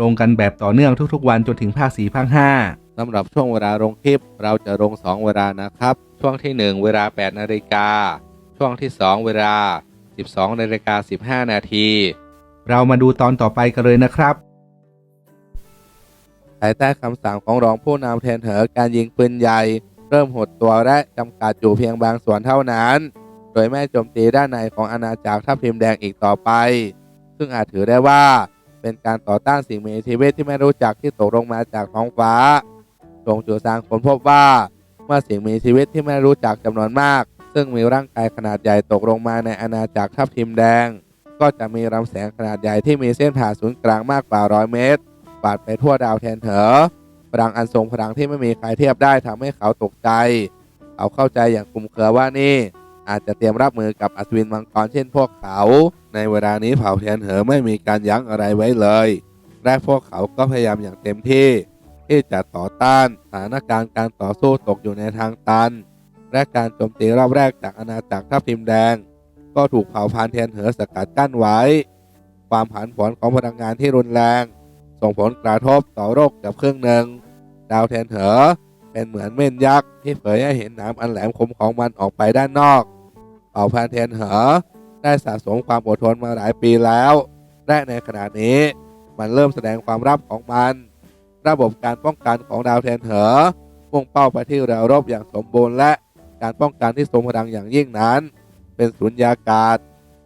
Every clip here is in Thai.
ลงกันแบบต่อเนื่องทุกๆ วันจนถึงภาค4ภาค5สำหรับช่วงเวลาลงคลิป เราจะลง 2 เวลานะครับ ช่วงที่ 1 เวลา 8 นาฬิกา ช่วงที่ 2 เวลา 12 นาฬิกา 15 นาที เรามาดูตอนต่อไปกันเลยนะครับภายใต้คำสั่งของรองผู้นำแทนเหอการยิงปืนใหญ่ เริ่มหดตัวและจำกัดอยู่เพียงบางส่วนเท่านั้น โดยไม่โจมตีด้านในของอาณาจักรทัพทิมแดงอีกต่อไป ซึ่งอาจถือได้ว่า เป็นการต่อต้านสิ่งมีชีวิตที่ไม่รู้จักที่ตกลงมาจากท้องฟ้าจงจูซางค้นพบว่า เมื่อสิ่งมีชีวิตที่ไม่รู้จักจำนวนมาก ซึ่งมีร่างกายขนาดใหญ่ตกลงมาในอาณาจักรทัพทิมแดง ก็จะมีลำแสงขนาดใหญ่ที่มีเส้นผ่าศูนย์กลางมากกว่าร้อยเมตรปาดไปทั่วดาวแทนเถอพลังอันทรงพลังที่ไม่มีใครเทียบได้ทำให้เขาตกใจ เขาเข้าใจอย่างคลุมเครือว่านี่ อาจจะเตรียมรับมือกับอัศวินมังกรเช่นพวกเขา ในเวลานี้เผ่าแทนเหอไม่มีการยั้งอะไรไว้เลย และพวกเขาก็พยายามอย่างเต็มที่ ที่จะต่อต้านสถานการณ์การต่อสู้ตกอยู่ในทางตัน และการโจมตีรอบแรกจากอาณาจักรทัพทิมแดง ก็ถูกเผ่าพันธุ์แทนเหอสกัดกั้นไว้ ความผันผวนของพลังงานที่รุนแรง ส่งผลกระทบต่อโรคเกับครึ่งหนึ่งดาวแทนเหอเป็นเหมือนเม่นยักษ์ที่เผยให้เห็นหนามอันแหลมคมของมันออกไปด้านนอก เผ่าพันธุ์แทนเหอ ได้สะสมความอดทนมาหลายปีแล้วและในขณะนี้มันเริ่มแสดงความรับของมัน ระบบการป้องกันของดาวแทนเหอมุ่งเป้าไปที่เรือรบอย่างสมบูรณ์และการป้องกันที่ทรงพลังอย่างยิ่งนั้น เป็นสุญญากาศ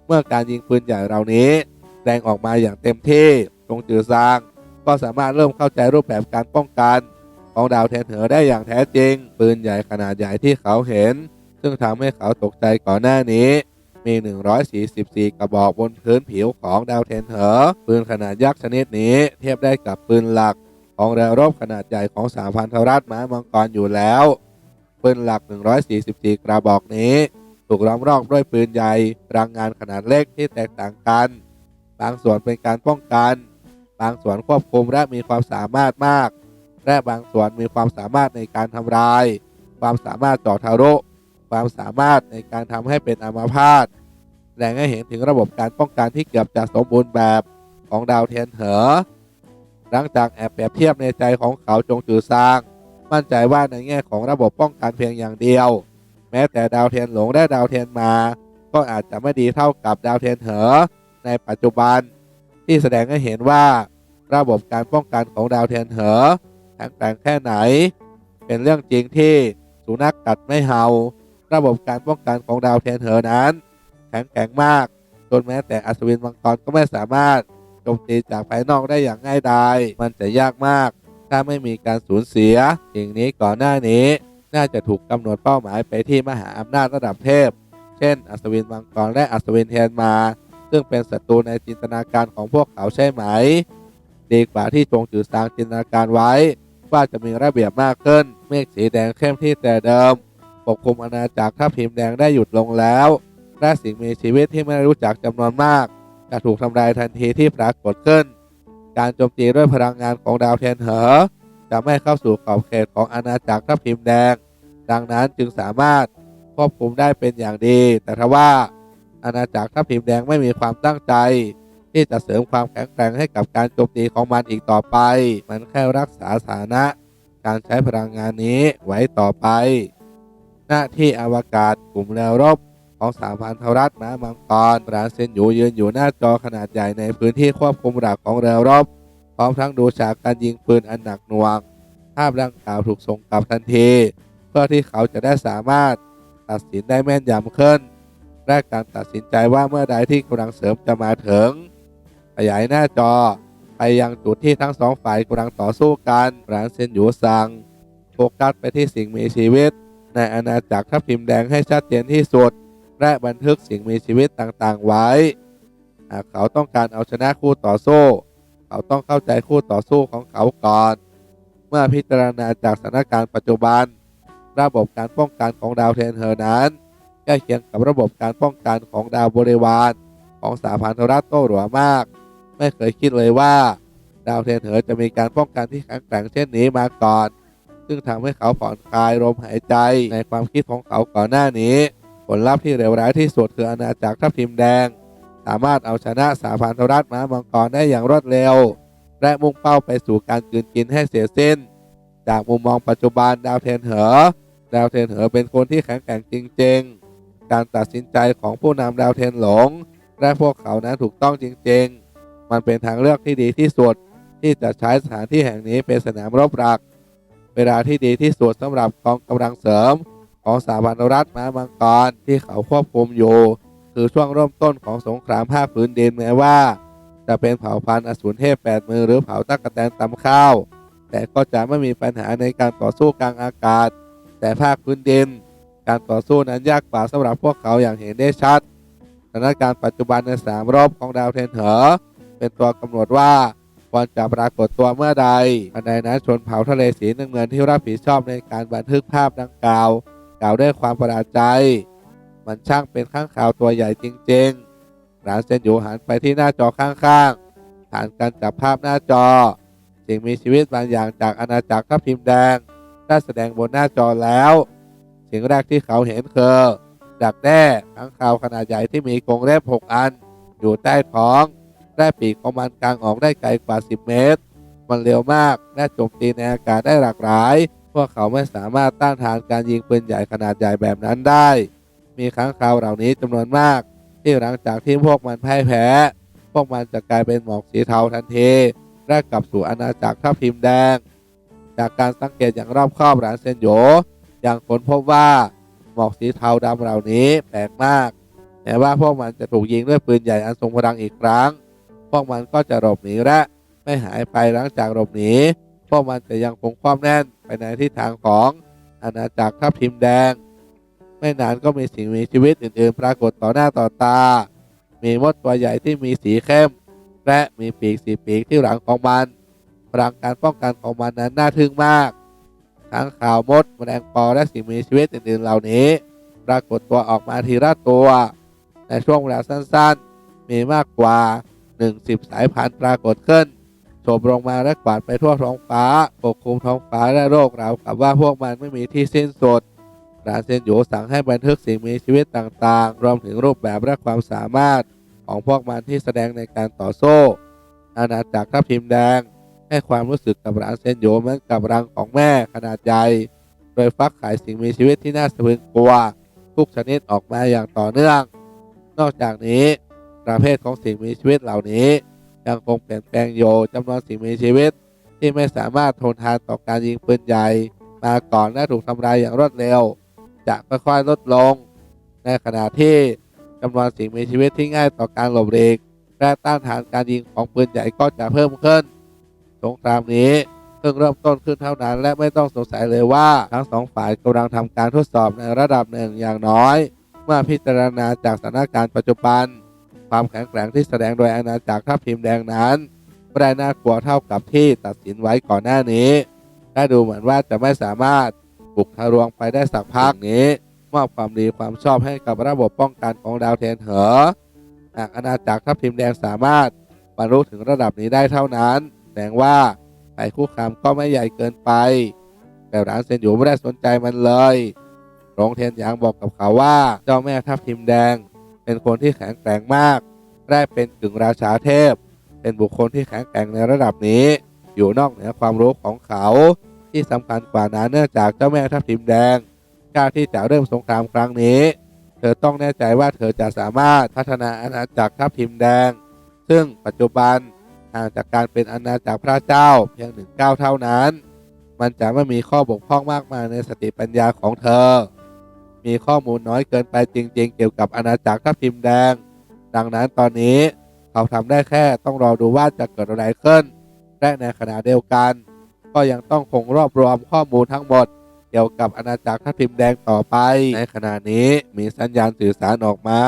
เมื่อการยิงปืนใหญ่เหล่านี้แสดงออกมาอย่างเต็มที่ตรงจือซาง ก็สามารถเริ่มเข้าใจรูปแบบการป้องกัน ของดาวแทนเหอได้อย่างแท้จริง ปืนใหญ่ขนาดใหญ่ที่เขาเห็น ซึ่งทำให้เขาตกใจก่อนหน้านี้ มี 144 กระบอกบนพื้นผิวของดาวเทนเหอปืนขนาดยักษ์ชนิดนี้เทียบได้กับปืนหลัก ของเรือรบขนาดใหญ่ของสามพันธรัฐม้ามังกรอยู่แล้ว ปืนหลัก 144 กระบอกนี้ ถูกล้อมรอบด้วยปืนใหญ่รังงานขนาดเล็กที่แตกต่างกัน บางส่วนเป็นการป้องกัน บางส่วนควบคุมและมีความสามารถมากและบางส่วนมีความสามารถในการทำลาย ความสามารถต่อทารุ ความสามารถในการทำให้เป็นอัมาพาตแสดงให้เห็นถึงระบบการป้องกันที่เกือบจะสมบูรณ์แบบของดาวเทียนเหอหลังจากแอบเปรียบเทียบในใจของเขาจงจือซาง มั่นใจว่าในแง่ของระบบป้องกันเพียงอย่างเดียว แม้แต่ดาวเทียนหลงและดาวเทียนมา ก็อาจจะไม่ดีเท่ากับดาวเทียนเหอในปัจจุบัน ที่แสดงให้เห็นว่า ระบบการป้องกันของดาวเทียนเหอแข็งแกร่งแค่ไหน เป็นเรื่องจริงที่สุนัขกัดไม่เห่า ระบบการป้องกันของดาวเทียนเหอนั้นแข็งแกร่งมาก จนแม้แต่อัศวินมังกรก็ไม่สามารถโจมตีจากภายนอกได้อย่างง่ายดายมันจะยากมาก ถ้าไม่มีการสูญเสียสิ่งนี้ก่อนหน้านี้ น่าจะถูกกำหนดเป้าหมายไปที่มหาอำนาจระดับเทพ เช่น อัศวินมังกรและอัศวินเทียนมา ซึ่งเป็นศัตรูในจินตนาการของพวกเขาใช่ไหม ดีกว่าที่จงจือสร้างจินตนาการไว้ ว่าจะมีระเบียบมากขึ้น เมฆสีแดงเข้มที่แต่เดิม ปกคลุมอาณาจักรทัพพิมพ์แดงได้หยุดลงแล้วและสิ่งมีชีวิตที่ไม่รู้จักจำนวนมาก จะถูกทำลายทันทีที่ปรากฏขึ้น การโจมตีด้วยพลังงานของดาวเทนเหอ จะไม่เข้าสู่ขอบเขตของอาณาจักรทัพพิมพ์แดง ดังนั้นจึงสามารถควบคุมได้เป็นอย่างดี แต่ทว่าอาณาจักรทัพพิมพ์แดงไม่มีความตั้งใจ ที่จะเสริมความแข็งแกร่งให้กับการโจมตีของมันอีกต่อไป มันแค่รักษาสถานะ การใช้พลังงานนี้ไว้ต่อไป หน้าที่อวกาศกลุ่มแนวรบของสามพันธรัฐม้ามังกรปราเซนอยู่ยืนอยู่หน้าจอขนาดใหญ่ในพื้นที่ควบคุมหลักของแนวรบ พร้อมทั้งดูฉากการยิงปืนอันหนักหน่วง ภาพดังกล่าวถูกส่งกลับทันที เพื่อที่เขาจะได้สามารถตัดสินได้แม่นยำขึ้นและการตัดสินใจว่าเมื่อใดที่กำลังเสริมจะมาถึง ขยายหน้าจอ ไปยังจุดที่ทั้งสองฝ่ายกำลังต่อสู้กันร้านเซนหยูซังโฟกัสไปที่สิ่งมีชีวิต ในอาณาจักรทัพทิมแดงให้ชัดเจนที่สุด และบันทึกสิ่งมีชีวิตต่างๆไว้ หากเขาต้องการเอาชนะคู่ต่อสู้ เขาต้องเข้าใจคู่ต่อสู้ของเขาก่อน เมื่อพิจารณาจากสถานการณ์ปัจจุบัน ระบบการป้องกันของดาวเทนเฮอร์นั้นใกล้เคียงกับระบบการป้องกันของดาวบริวารของสาพันธรัฐโต้หรัวมาก ไม่เคยคิดเลยว่า ดาวเทนเฮอร์จะมีการป้องกันที่แข็งแกร่งเช่นนี้มาก่อน ซึ่งทำให้เขาผ่อนคลายลมหายใจในความคิดของเขาก่อนหน้านี้ ผลลัพธ์ที่เลวร้ายที่สุดคืออาณาจักรทัพทิมแดง สามารถเอาชนะสาพันธรัฐม้ามังกรได้อย่างรวดเร็ว และมุ่งเป้าไปสู่การกืนกินให้เสียสิ้น จากมุมมองปัจจุบันดาวเทนเหอ ดาวเทนเหอเป็นคนที่แข็งแกร่งจริง ๆ การตัดสินใจของผู้นำดาวเทนหลง และพวกเขานั้นถูกต้องจริง ๆ มันเป็นทางเลือกที่ดีที่สุดที่จะใช้สถานที่แห่งนี้เป็นสนามรบหลัก เวลาที่ดีที่สุดสำหรับกองกำลังเสริม ของสาพันรัฐม้ามังกรที่เขาควบคุมอยู่ คือช่วงเริ่มต้นของสงครามภาคพื้นดินแม้ว่า จะเป็นเผ่าพันธุ์อสูรเทพแปดมือหรือเผ่าตั๊กแตนตำข้าว แต่ก็จะไม่มีปัญหาในการต่อสู้กลางอากาศ แต่ภาคพื้นดิน การต่อสู้นั้นยากกว่าสำหรับพวกเขาอย่างเห็นได้ชัดสถานการณ์ปัจจุบันในสามรอบของดาวเทนเหอเป็นตัวกำหนดว่า รจะปรากฏตัวเมื่อใดอันใดนั้นชนเผ่าทะเลสีน้ำเงินที่รับผิดชอบในการบันทึกภาพดังกล่าว กล่าวด้วยความประหลาดใจ มันช่างเป็นข้างข่าวตัวใหญ่จริงๆหลานเซนอยู่หันไปที่หน้าจอข้างๆผ่านการจับภาพหน้าจอสิ่งมีชีวิตบางอย่างจากอาณาจักรทัพทิมแดงได้แสดงบนหน้าจอแล้ว สิ่งแรกที่เขาเห็นคือดักแด้ข้างข่าวขนาดใหญ่ที่มีกรงเล็บหกอัน อยู่ใต้ท้อง และปีกของมันกลางออกได้ไกลกว่า 10 เมตร มันเร็วมาก และโจมตีในอากาศได้หลากหลาย พวกเขาไม่สามารถต้านทานการยิงปืนใหญ่ขนาดใหญ่แบบนั้นได้ มีค้างคาวเหล่านี้จำนวนมาก ที่หลังจากที่พวกมันพ่ายแพ้ พวกมันจะกลายเป็นหมอกสีเทาทันที และกลับสู่อาณาจักรทัพทิมแดง จากการสังเกตอย่างรอบคอบหลานเซนโยยังค้นพบว่าหมอกสีเทาดำเหล่านี้แปลกมากแม้ว่าพวกมันจะถูกยิงด้วยปืนใหญ่อันทรงพลังอีกครั้ง พวกมันก็จะหลบหนีและไม่หายไปหลังจากหลบหนีพวกมันจะยังคงความแน่นไปในทิศทางของอาณาจักรทัพทิมแดง ไม่นานก็มีสิ่งมีชีวิตอื่นๆ ปรากฏต่อหน้าต่อตา มีมดตัวใหญ่ที่มีสีเข้ม และมีปีกสีปีกที่หลังของมันพลังการป้องกันของมันนั้นน่าทึ่งมาก ทั้งข่าวมดแมลงปอและสิ่งมีชีวิตอื่นๆเหล่านี้ ปรากฏตัวออกมาทีละตัว ในช่วงเวลาสั้นๆ มีมากกว่า 10 สายพันธุ์ปรากฏขึ้นโฉบลงมาและกวาดไปทั่วท้องฟ้า ปกคลุมท้องฟ้าและโลกราวกับว่าพวกมันไม่มีที่สิ้นสุดรานเซนโยสั่งให้บันทึกสิ่งมีชีวิตต่างๆ รวมถึงรูปแบบและความสามารถของพวกมันที่แสดงในการต่อสู้อาณาจักรทัพทิมแดง ให้ความรู้สึกกับรานเซนโยเหมือนกับรังของแม่ขนาดใหญ่โดยฟักขายสิ่งมีชีวิตที่น่าสะพรึงกลัวทุกชนิดออกมาอย่างต่อเนื่อง นอกจากนี้ ประเภทของสิ่งมีชีวิตเหล่านี้ยังคงเปลี่ยนแปลงโยจำนวนสิ่งมีชีวิต ที่ไม่สามารถทนทานต่อการยิงปืนใหญ่ มาก่อนและถูกทำลายอย่างรวดเร็ว จะค่อยๆลดลง ในขณะที่จำนวนสิ่งมีชีวิตที่ง่ายต่อการหลบหลีกและต้านทานการยิงของปืนใหญ่ก็จะเพิ่มขึ้น สงครามนี้เพิ่งเริ่มต้นขึ้นเท่านั้น และไม่ต้องสงสัยเลยว่าทั้งสองฝ่ายกำลังทำการทดสอบในระดับหนึ่งอย่างน้อย เมื่อพิจารณาจากสถานการณ์ปัจจุบัน ความแข็งแกร่งที่แสดงโดยอาณาจักรทัพทิมแดงนั้นไม่ได้น่ากลัวเท่ากับที่ตัดสินไว้ก่อนหน้านี้และดูเหมือนว่าจะไม่สามารถบุกทะลวงไปได้สักพักนี้ มอบความดีความชอบให้กับระบบป้องกันของดาวเทนเหอหากอาณาจักรทัพทิมแดงสามารถบรรลุถึงระดับนี้ได้เท่านั้นแสดงว่าภัยคุกคามก็ไม่ใหญ่เกินไป แต่ร้านเซนอยู่ไม่ได้สนใจมันเลยหลงเทนหยางบอกกับเขาว่าเจ้าแม่ทัพทิมแดง เป็นคนที่แข็งแกร่งมาก ได้เป็นกึ่งราชาเทพ เป็นบุคคลที่แข็งแกร่งในระดับนี้ อยู่นอกเหนือความรู้ของเขา ที่สำคัญกว่านั้นเนื่องจากเจ้าแม่ทัพทิมแดงกล้าที่จะเริ่มสงครามครั้งนี้ เธอต้องแน่ใจว่าเธอจะสามารถพัฒนาอาณาจักรทัพทิมแดง ซึ่งปัจจุบันห่างจากการเป็นอาณาจักรพระเจ้าเพียงหนึ่งก้าวเท่านั้น มันจะไม่มีข้อบกพร่องมากมายในสติปัญญาของเธอ มีข้อมูลน้อยเกินไปจริง ๆ เกี่ยวกับอาณาจักรทัพทิมแดง ดังนั้นตอนนี้เขาทำได้แค่ต้องรอดูว่าจะเกิดอะไรขึ้น และในขณะเดียวกัน ก็ยังต้องคงรวบรวมข้อมูลทั้งหมด เกี่ยวกับอาณาจักรทัพทิมแดงต่อไป ในขณะนี้มีสัญญาณสื่อสารออกมา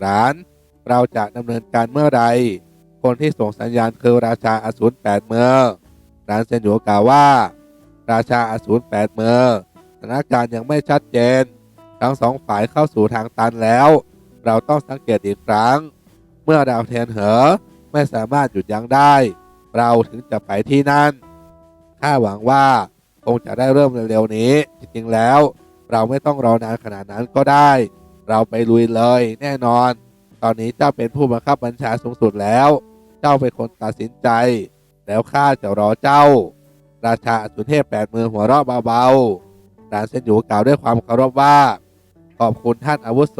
หลานเราจะดำเนินการเมื่อไรคนที่ส่งสัญญาณคือราชาอสูรแปดเมืองรานเซนหยูกล่าวว่า ราชาอสูรแปดเมืองสถานการณ์ยังไม่ชัดเจน ทั้งสองฝ่ายเข้าสู่ทางตันแล้ว เราต้องสังเกตอีกครั้ง เมื่อดาวเทียนเหอไม่สามารถหยุดยั้งได้ เราถึงจะไปที่นั่นข้าหวังว่าคงจะได้เริ่มเร็วๆนี้ จริงๆแล้ว เราไม่ต้องรอนานขนาดนั้นก็ได้ เราไปลุยเลยแน่นอน ตอนนี้เจ้าเป็นผู้บังคับบัญชาสูงสุดแล้ว เจ้าเป็นคนตัดสินใจ แล้วข้าจะรอเจ้า ราชาสุเทพแปดมือหัวเราะเบาๆดานเซนหยูกล่าวด้วยความเคารพว่า ขอบคุณท่านอาวุโส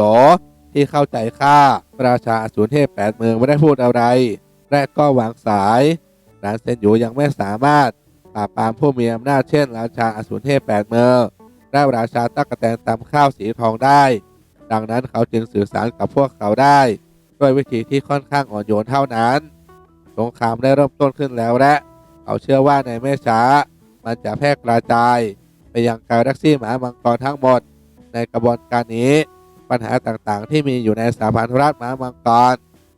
ที่เข้าใจข้าราชาอสูรเทพแปดเมืองไม่ได้พูดอะไรและก็วางสายดานเซนหยูยังไม่สามารถปราบปรามผู้มีอำนาจเช่น ราชาอสูรเทพแปดเมืองและราชาตั๊กแตนตำข้าวสีทองได้ ดังนั้นเขาจึงสื่อสารกับพวกเขาได้ ด้วยวิธีที่ค่อนข้างอ่อนโยนเท่านั้น สงครามได้เริ่มต้นขึ้นแล้วและเขาเชื่อว่าในไม่ช้า มันจะแพร่กระจาย ไปยังกาแล็กซี่หมามังกรทั้งหมด ในกระบวนการนี้ ปัญหาต่างๆ ที่มีอยู่ในสถาพันรัฐหมามังกร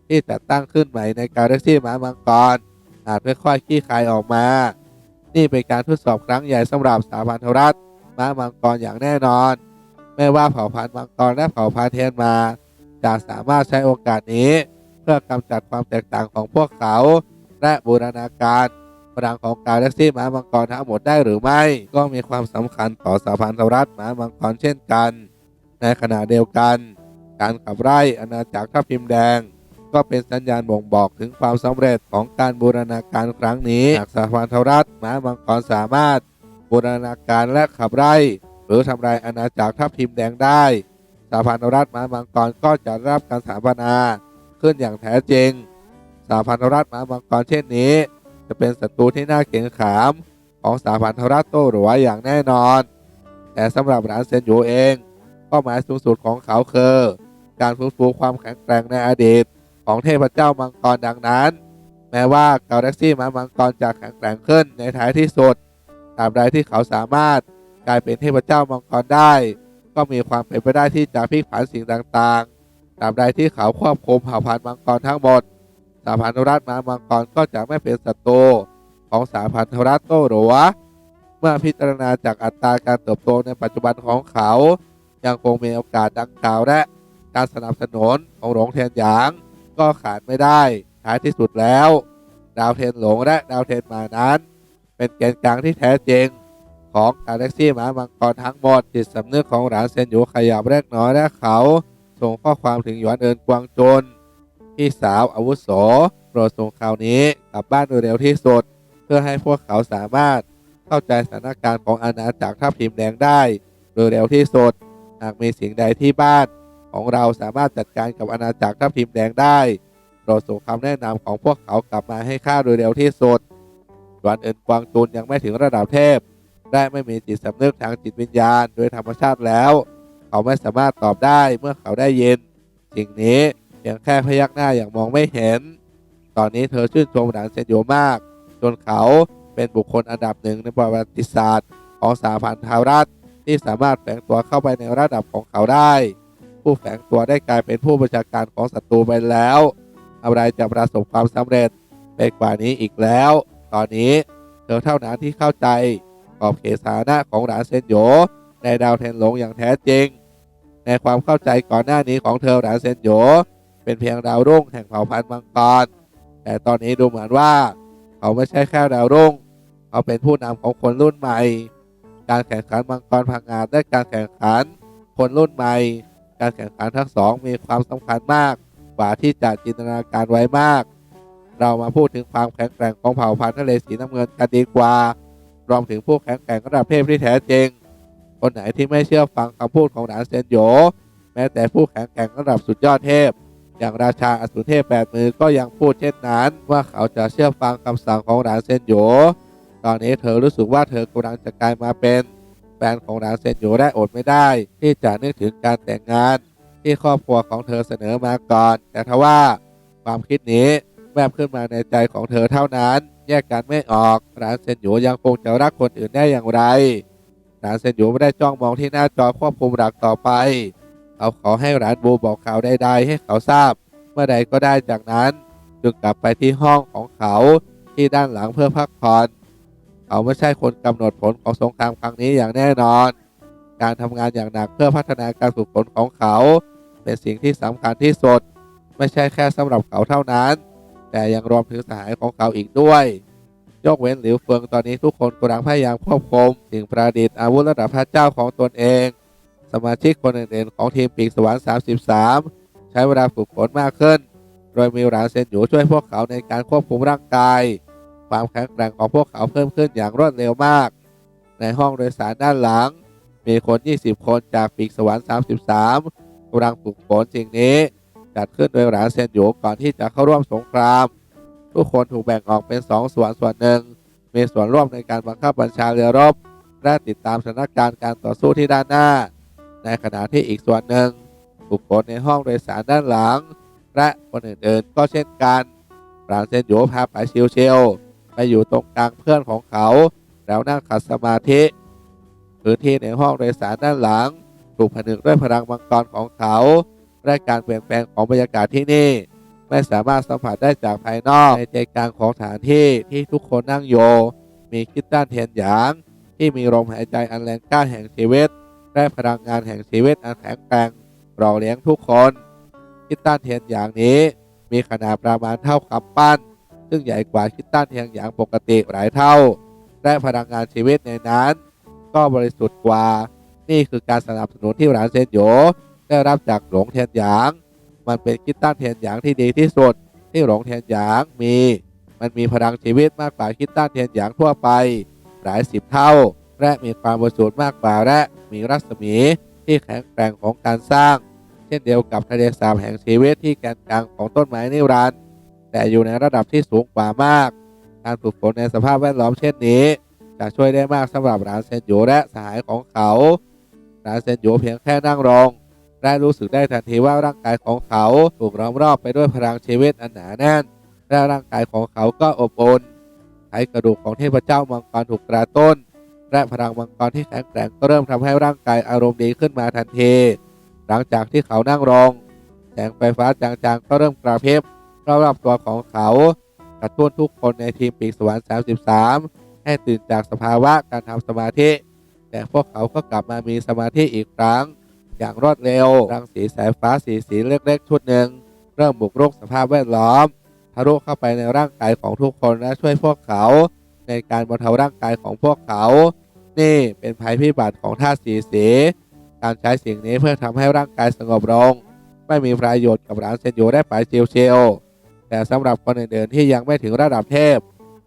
ที่จัดตั้งขึ้นใหม่ในกาแล็กซี่หมามังกรอาจค่อยๆคลี่คายออกมา นี่เป็นการทดสอบครั้งใหญ่สำหรับสถาพันรัฐหมามังกรอย่างแน่นอน ไม่ว่าเผ่าพันธุ์มังกรและเผ่าพันธุ์เทนมาจะสามารถใช้โอกาสนี้ เพื่อกำจัดความแตกต่างของพวกเขา และบูรณาการ พลังของกาแล็กซี่หมามังกรทั้งหมดได้หรือไม่ ก็มีความสำคัญต่อสาพันธรัฐหมามังกรเช่นกัน ในขณะเดียวกัน การขับไล่อาณาจักรทัพทิมแดง ก็เป็นสัญญาณบ่งบอกถึงความสำเร็จของการบูรณาการครั้งนี้หากสาพันธรัฐหมามังกรสามารถ บูรณาการและขับไล่หรือทำลายอาณาจักรทัพทิมแดงได้สาพันธรัฐหมามังกรก็จะรับการสถาปนาขึ้นอย่างแท้จริงสาพันธรัฐหมามังกรเช่นนี้ จะเป็นศัตรูที่น่าเกรงขามของสาพันธรัฐโต้หรือว่าอย่างแน่นอน แต่สำหรับหลานเซนยูเองเป้าหมายสูงสุดของเขาคือการฟื้นฟูความแข็งแกร่งในอดีต ของเทพเจ้ามังกรดังนั้น แม้ว่ากาแล็กซี่มามังกรจะแข็งแกร่งขึ้นในท้ายที่สุดตาบใดที่เขาสามารถกลายเป็นเทพเจ้ามังกรได้ ก็มีความเป็นไปได้ที่จะพลิกผันสิ่งต่างๆตาบใดที่เขาควบคุมเผ่าพันธุ์มังกรทั้งหมด สาพันธรัฐมามังกรก็จะไม่เป็นศัตรูของสาพันธรัฐโตหรัวเมื่อพิจารณาจากอัตราการเติบโตในปัจจุบันของเขา ยังคงมีโอกาสดังกล่าวและการสนับสนุนของหลงเทียนหยาง ก็ขาดไม่ได้ท้ายที่สุดแล้ว ดาวเทียนหลงและดาวเทียนมานั้น เป็นแกนกลางที่แท้จริงของกาแล็กซี่หมามังกรทั้งหมดจิตสำนึกของหลานเซนอยู่ขยับเล็กน้อยและเขา ส่งข้อความถึงหยวนเอินกวางจน พี่สาวอาวุโสโปรดส่งข่าวนี้กลับบ้านโดยเร็วที่สุด เพื่อให้พวกเขาสามารถเข้าใจสถานการณ์ของอาณาจักรทัพทิมแดงได้ โดยเร็วที่สุด หากมีสิ่งใดที่บ้านของเราสามารถจัดการกับอาณาจักรทัพทิมแดงได้โปรดส่งคำแนะนำของพวกเขากลับมาให้ข้าโดยเร็วที่สุดหยวนเอินกวางจุนยังไม่ถึงระดับเทพและไม่มีจิตสำนึกทางจิตวิญญาณโดยธรรมชาติแล้ว เขาไม่สามารถตอบได้เมื่อเขาได้ยินสิ่งนี้ เพียงแค่พยักหน้าอย่างมองไม่เห็น ตอนนี้เธอชื่นชมหลานเซนโยมาก จนเขาเป็นบุคคลอันดับหนึ่งในประวัติศาสตร์ ของสาพันธารัฐที่สามารถแฝงตัวเข้าไปในระดับของเขาได้ ผู้แฝงตัวได้กลายเป็นผู้บัญชาการของศัตรูไปแล้วอะไรจะประสบความสำเร็จไปกว่านี้อีกแล้ว ตอนนี้เธอเท่านั้นที่เข้าใจขอบเขตสานะของหลานเซนโยในดาวเทนหลงอย่างแท้จริง ในความเข้าใจก่อนหน้านี้ของเธอหลานเซนโย เป็นเพียงดาวรุ่งแห่งเผ่าพันธุ์มังกร แต่ตอนนี้ดูเหมือนว่า เขาไม่ใช่แค่ดาวรุ่ง เขาเป็นผู้นำของคนรุ่นใหม่ การแข่งขันมังกรพังงาดและการแข่งขันคนรุ่นใหม่ การแข่งขันทั้งสองมีความสำคัญมากกว่าที่จะจินตนาการไว้มาก เรามาพูดถึงความแข็งแกร่งของเผ่าพันธุ์ทะเลสีน้ำเงินกันดีกว่ารวมถึงผู้แข็งแกร่งระดับเทพที่แท้จริง คนไหนที่ไม่เชื่อฟังคำพูดของหนานเซนโยแม้แต่ผู้แข็งแกร่งระดับสุดยอดเทพ อย่างราชาอสูรเทพแปดมือก็ยังพูดเช่นนั้น ว่าเขาจะเชื่อฟังคำสั่งของหลานเซนโยตอนนี้เธอรู้สึกว่าเธอกำลังจะกลายมาเป็นแฟนของหลานเซนโยได้อดไม่ได้ ที่จะนึกถึงการแต่งงาน ที่ครอบครัวของเธอเสนอมาก่อน แต่ทว่าความคิดนี้แวบขึ้นมาในใจของเธอเท่านั้น แยกกันไม่ออกหลานเซนโยยังคงจะรักคนอื่นได้อย่างไรหลานเซนโยไม่ได้จ้องมองที่หน้าจอควบคุมหลักต่อไป เขาขอให้หลานบูบอกข่าวใดๆให้เขาทราบ เมื่อใดก็ได้จากนั้นจึงกลับไปที่ห้องของเขาที่ด้านหลังเพื่อพักผ่อนเขาไม่ใช่คนกำหนดผลของสงครามครั้งนี้อย่างแน่นอน การทำงานอย่างหนักเพื่อพัฒนาการฝึกฝนของเขา เป็นสิ่งที่สำคัญที่สุด ไม่ใช่แค่สำหรับเขาเท่านั้น แต่ยังรวมถึงสหายของเขาอีกด้วย ยกเว้นหลิวเฟิงตอนนี้ทุกคนกำลังพยายามควบคุมสิ่งประดิษฐ์อาวุธระดับพระเจ้าของตนเอง สมาชิกคนอื่นๆของทีมปีกสวรรค์33 ใช้เวลาฝึกฝนมากขึ้น โดยมีหลานเซนหยูช่วยพวกเขาในการควบคุมร่างกาย ความแข็งแกร่งของพวกเขาเพิ่มขึ้นอย่างรวดเร็วมาก ในห้องโดยสารด้านหลัง มีคน 20 คนจากปีกสวรรค์33กำลังฝึกฝนสิ่งนี้ จัดขึ้นโดยหลานเซนหยูก่อนที่จะเข้าร่วมสงคราม ทุกคนถูกแบ่งออกเป็น2ส่วนส่วนหนึ่งมีส่วนร่วมในการบังคับบัญชาเรือรบและติดตามสถานการณ์การต่อสู้ที่ด้านหน้า ในขณะที่อีกส่วนหนึ่งฝึกฝนในห้องโดยสารด้านหลัง และคนอื่นๆก็เช่นกันหลานเซนหยูพาไปชิวๆไปอยู่ตรงกลางเพื่อนของเขา แล้วนั่งขัดสมาธิพื้นที่ในห้องโดยสารด้านหลัง ถูกผนึกด้วยพลังมังกรของเขาและการเปลี่ยนแปลงของบรรยากาศที่นี่ ไม่สามารถสัมผัสได้จากภายนอกในใจกลางของสถานที่ที่ทุกคนนั่งโย มีคิดต้านเทียนหยาง ที่มีลมหายใจอันแรงกล้าแห่งชีวิต และพลังงานแห่งชีวิตอันแข็งแกร่งรอเลี้ยงทุกคนคิดต้านเทียนหยางนี้ มีขนาดประมาณเท่าคำปั้น ซึ่งใหญ่กว่าคิดต้านเทียนหยางปกติหลายเท่า และพลังงานชีวิตในนั้น ก็บริสุทธิ์กว่า นี่คือการสนับสนุนที่หลานเซนโยได้รับจากหลงเทียนหยาง มันเป็นคิดต้านเทียนหยางที่ดีที่สุด ที่หลงเทียนหยางมี มันมีพลังชีวิตมากกว่าคิดต้านเทียนหยางทั่วไป หลายสิบเท่า และมีความบริสุทธิ์มากกว่าและ มีรัศมีที่แข็งแกร่งของการสร้าง เช่นเดียวกับทะเลสาบแห่งชีวิตที่แกนกลางของต้นไม้นิรันดร์แต่อยู่ในระดับที่สูงกว่ามาก การฝึกฝนในสภาพแวดล้อมเช่นนี้จะช่วยได้มากสำหรับหลานเซนโยและสหายของเขาหลานเซนโยเพียงแค่นั่งรองและรู้สึกได้ทันทีว่าร่างกายของเขาถูกล้อมรอบไปด้วยพลังชีวิตอันหนาแน่น และร่างกายของเขาก็อบอุ่นไขกระดูกของเทพเจ้ามังกรถูกกระตุ้น และพลังมังกรที่แข็งแกร่งก็เริ่มทำให้ร่างกายอารมณ์ดีขึ้นมาทันที หลังจากที่เขานั่งรองแสงไฟฟ้าจางๆ ก็เริ่มกระพริบรอบๆตัวของเขากระตุ้นทุกคนในทีมปีกสวรรค์33 ให้ตื่นจากสภาวะการทำสมาธิ แต่พวกเขาก็กลับมามีสมาธิอีกครั้ง อย่างรวดเร็วรังสีสายฟ้าสีสีเล็กๆชุดหนึ่งเริ่มบุกรุกสภาพแวดล้อมทะลุเข้าไปในร่างกายของทุกคนและช่วยพวกเขา ในการบรรเทาร่างกายของพวกเขา นี่เป็นภัยพิบัติของธาตุสีสีการใช้สิ่งนี้เพื่อทำให้ร่างกายสงบลงไม่มีประโยชน์กับหลานเซนโยได้ไปเชียวๆแต่สำหรับคนอื่นๆที่ยังไม่ถึงระดับเทพ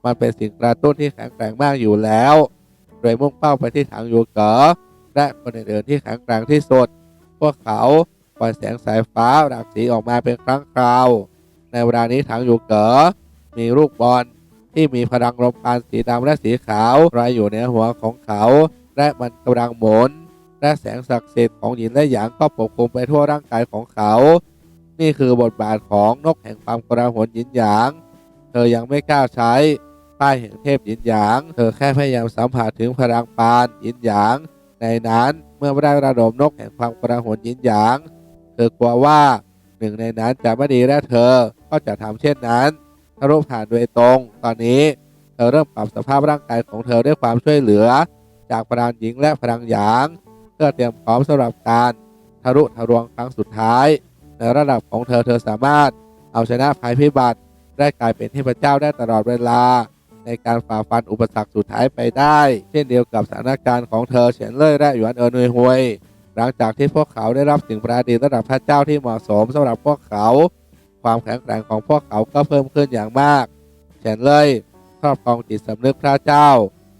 มันเป็นสิ่งกระตุ้นที่แข็งแกร่งมากอยู่แล้ว โดยมุ่งเป้าไปที่ถังยูเก๋อและคนอื่นๆที่แข็งแกร่งที่สุด พวกเขาปล่อยแสงสายฟ้าหลากสีออกมาเป็นครั้งคราว ในเวลานี้ถังยูเก๋อมีลูกบอล ที่มีพลังลมปานสีดำและสีขาวลอยอยู่ในหัวของเขา และมันกำลังหมุนและแสงศักดิ์สิทธิ์ของหินและหยางก็ปกคลุมไปทั่วร่างกายของเขา นี่คือบทบาทของนกแห่งความกระหนหยินหยาง เธอยังไม่กล้าใช้ป้ายแห่งเทพหยินหยาง เธอแค่พยายามสัมผัสถึงพลังปานหยินหยาง ในนั้นเมื่อไม่ได้ระดมนกแห่งความกระหนหยินหยาง เธอกลัวว่าหนึ่งในนั้นจะไม่ดีและเธอก็จะทำเช่นนั้น ทะลุผ่านโดยตรง ตอนนี้เธอเริ่มปรับสภาพร่างกายของเธอด้วยความช่วยเหลือ จากพลังหญิงและพลังหยาง เพื่อเตรียมพร้อมสำหรับการทะลุทะลวงครั้งสุดท้าย ในระดับของเธอเธอสามารถเอาชนะภัยพิบัติ ได้กลายเป็นเทพเจ้าได้ตลอดเวลา ในการฝ่าฟันอุปสรรคสุดท้ายไปได้ เช่นเดียวกับสถานการณ์ของเธอเฉียนเล่ยและหยวนเอินเยฮวย หลังจากที่พวกเขาได้รับสิ่งประดิษฐ์ระดับพระเจ้าที่เหมาะสมสำหรับพวกเขา ความแข็งแกร่งของพวกเขาก็เพิ่มขึ้นอย่างมากเฉียนเลยครอบครองจิตสำนึกพระเจ้า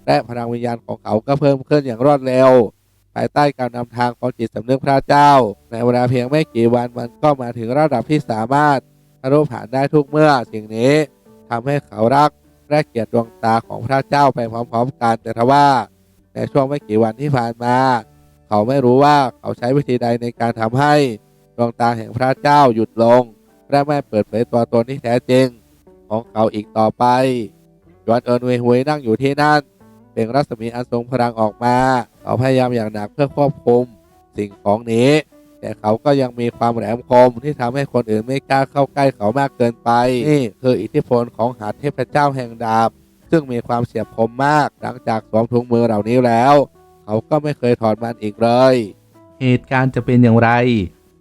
และพลังวิญญาณของเขาก็เพิ่มขึ้นอย่างรวดเร็ว ภายใต้การนำทางของจิตสำนึกพระเจ้า ในเวลาเพียงไม่กี่วันมันก็มาถึงระดับที่สามารถทะลุผ่านได้ทุกเมื่อสิ่งนี้ทำให้เขารักและเกียรติดวงตาของพระเจ้าไปพร้อมๆกันแต่ทว่าในช่วงไม่กี่วันที่ผ่านมา เขาไม่รู้ว่าเขาใช้วิธีใดในการทำให้ดวงตาแห่งพระเจ้าหยุดลง และไม่เปิดเผยตัวตนที่แท้จริง ของเขาอีกต่อไปยวนเอินเวยฮวยนั่งอยู่ที่นั่นเปล่งรัศมีอันทรงพลังออกมา เขาพยายามอย่างหนักเพื่อควบคุมสิ่งของนี้ แต่เขาก็ยังมีความแหลมคมที่ทำให้คนอื่นไม่กล้าเข้าใกล้เขามากเกินไป นี่คืออิทธิพลของหาดเทพเจ้าแห่งดาบ ซึ่งมีความเฉียบคมมาก หลังจากสวมถุงมือเหล่านี้แล้ว เขาก็ไม่เคยถอดมันอีกเลย เหตุการณ์จะเป็นอย่างไร